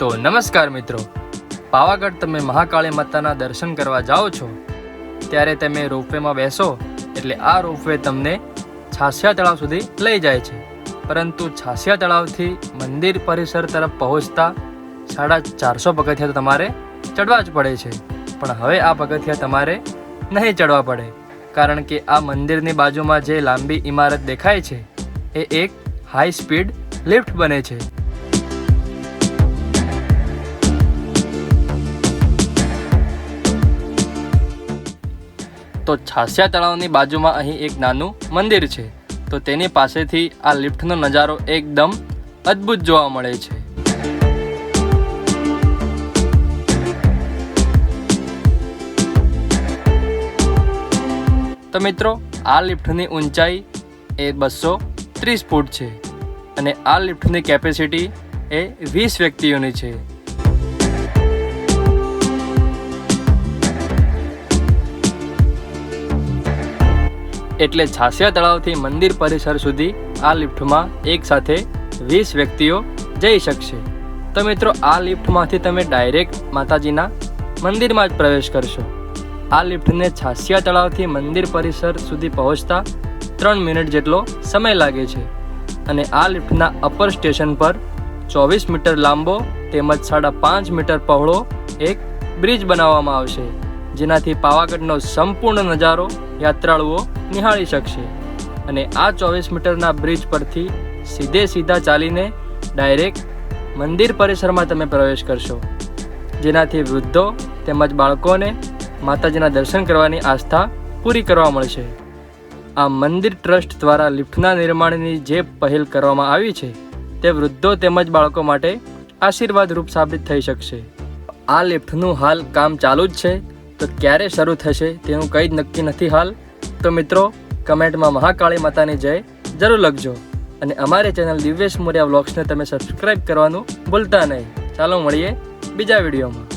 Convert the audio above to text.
તો નમસ્કાર મિત્રો. પાવાગઢ તમે મહાકાળી માતાના દર્શન કરવા જાઓ છો, ત્યારે તમે રોપવેમાં બેસો, એટલે આ રોપવે તમને છાસિયા તળાવ સુધી લઈ જાય છે. પરંતુ છાસિયા તળાવથી મંદિર પરિસર તરફ પહોંચતા સાડા ચારસો પગથિયા તો તમારે ચડવા જ પડે છે. પણ હવે આ પગથિયા તમારે નહીં ચડવા પડે, કારણ કે આ મંદિરની બાજુમાં જે લાંબી ઇમારત દેખાય છે, એ એક હાઈ સ્પીડ લિફ્ટ બને છે. તો છાસિયા તળાવની બાજુમાં અહીં એક નાનું મંદિર છે. તો તેની પાસેથી આ લિફ્ટનો નજારો એકદમ અદ્ભુત જોવા મળે છે. તો મિત્રો, આ લિફ્ટની ઊંચાઈ એ બસો ત્રીસ ફૂટ છે અને આ લિફ્ટની કેપેસિટી એ વીસ વ્યક્તિઓની છે. એટલે છાસિયા તળાવથી મંદિર પરિસર સુધી આ લિફ્ટમાં એક સાથે વીસ વ્યક્તિઓ જઈ શકશે. તો મિત્રો, આ લિફ્ટમાંથી તમે ડાયરેક્ટ માતાજીના મંદિરમાં જ પ્રવેશ કરશો. આ લિફ્ટને છાસિયા તળાવથી મંદિર પરિસર સુધી પહોંચતા ત્રણ મિનિટ જેટલો સમય લાગે છે અને આ લિફ્ટના અપર સ્ટેશન પર ચોવીસ મીટર લાંબો તેમજ સાડા પાંચ મીટર પહોળો એક બ્રિજ બનાવવામાં આવશે. જેનાથી પાવાગઢનો સંપૂર્ણ નજારો યાત્રાળુઓ નિહાળી શકશે. અને આ ચોવીસ મીટરના બ્રિજ પરથી સીધે સીધા ચાલીને ડાયરેક્ટ મંદિર પરિસરમાં તમે પ્રવેશ કરશો. જેનાથી વૃદ્ધો તેમજ બાળકોને માતાજીના દર્શન કરવાની આસ્થા પૂરી કરવા મળશે. આ મંદિર ટ્રસ્ટ દ્વારા લિફ્ટના નિર્માણની જે પહેલ કરવામાં આવી છે, તે વૃદ્ધો તેમજ બાળકો માટે આશીર્વાદરૂપ સાબિત થઈ શકશે. આ લિફ્ટનું હાલ કામ ચાલુ જ છે. તો ક્યારે શરૂ થશે તેનું કંઈ જ નક્કી નથી હાલ. તો મિત્રો, કમેન્ટમાં મહાકાળી માતાની જય જરૂર લખજો. અને અમારી ચેનલ દિવ્યેશ મોર્યા વ્લોગ્સને તમે સબસ્ક્રાઇબ કરવાનું ભૂલતા નહીં. ચાલો મળીએ બીજા વિડીયોમાં.